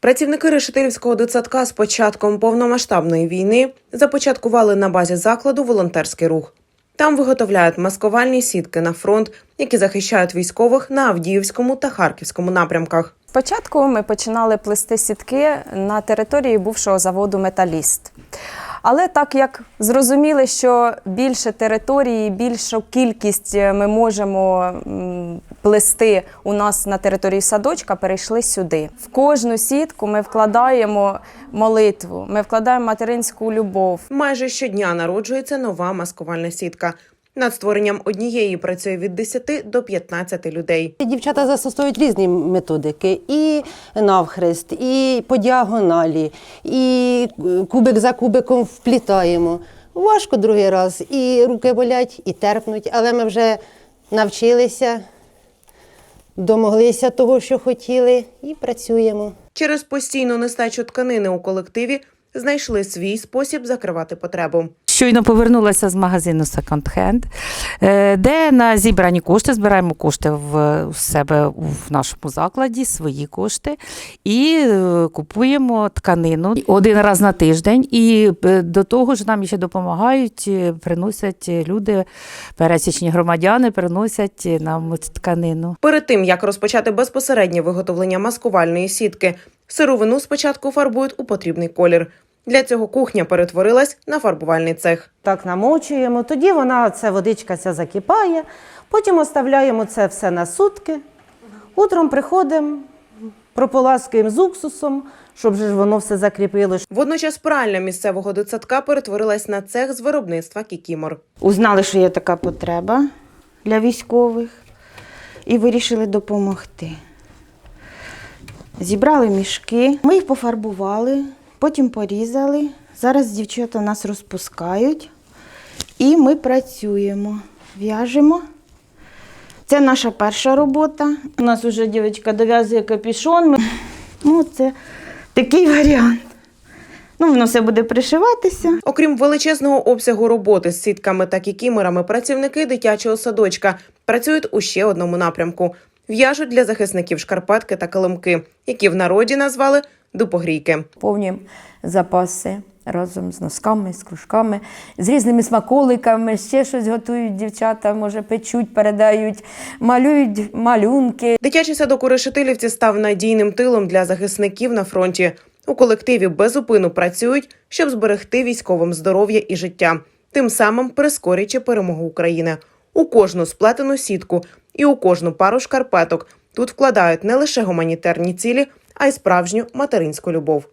Працівники Решетилівського дитсадка з початком повномасштабної війни започаткували на базі закладу волонтерський рух. Там виготовляють маскувальні сітки на фронт, які захищають військових на Авдіївському та Харківському напрямках. Спочатку ми починали плести сітки на території бувшого заводу Металіст. Але так як зрозуміли, що більше території, більшу кількість ми можемо плести у нас на території садочка, перейшли сюди. В кожну сітку ми вкладаємо молитву, ми вкладаємо материнську любов. Майже щодня народжується нова маскувальна сітка. Над створенням однієї працює від 10 до 15 людей. Дівчата застосовують різні методики: і навхрест, і по діагоналі, і кубик за кубиком вплітаємо. Важко другий раз, і руки болять, і терпнуть, але ми вже навчилися, домоглися того, що хотіли, і працюємо. Через постійну нестачу тканини у колективі знайшли свій спосіб закривати потребу. Щойно повернулася з магазину Second Hand, е, де на зібрані кошти збираємо кошти в себе в нашому закладі, свої кошти, і е, купуємо тканину один раз на тиждень. І е, до того ж нам ще допомагають, приносять люди, пересічні громадяни, приносять нам тканину. Перед тим як розпочати безпосереднє виготовлення маскувальної сітки, сировину спочатку фарбують у потрібний колір. Для цього кухня перетворилась на фарбувальний цех. Так намочуємо, тоді вона, ця водичка ця закипає, потім оставляємо це все на сутки. Утром приходимо, прополаскуємо з уксусом, щоб ж воно все закріпилось. Водночас пральня місцевого дитсадка перетворилась на цех з виробництва кікімор. Узнали, що є така потреба для військових, і вирішили допомогти. Зібрали мішки, ми їх пофарбували, потім порізали. Зараз дівчата нас розпускають, і ми працюємо, в'яжемо. Це наша перша робота. У нас вже дівчинка дов'язує капюшон. Ну, це такий варіант. Ну, воно все буде пришиватися. Окрім величезного обсягу роботи з сітками та кікіморами, працівники дитячого садочка працюють у ще одному напрямку: в'яжуть для захисників шкарпетки та килимки, які в народі назвали дупогрійки. Повні запаси разом з носками, з кружками, з різними смаколиками, ще щось готують дівчата, може, печуть, передають, малюють малюнки. Дитячий садок у Решетилівці став надійним тилом для захисників на фронті. У колективі безупину працюють, щоб зберегти військовим здоров'я і життя, тим самим прискорюючи перемогу України. У кожну сплетену сітку і у кожну пару шкарпеток тут вкладають не лише гуманітарні цілі, а й справжню материнську любов.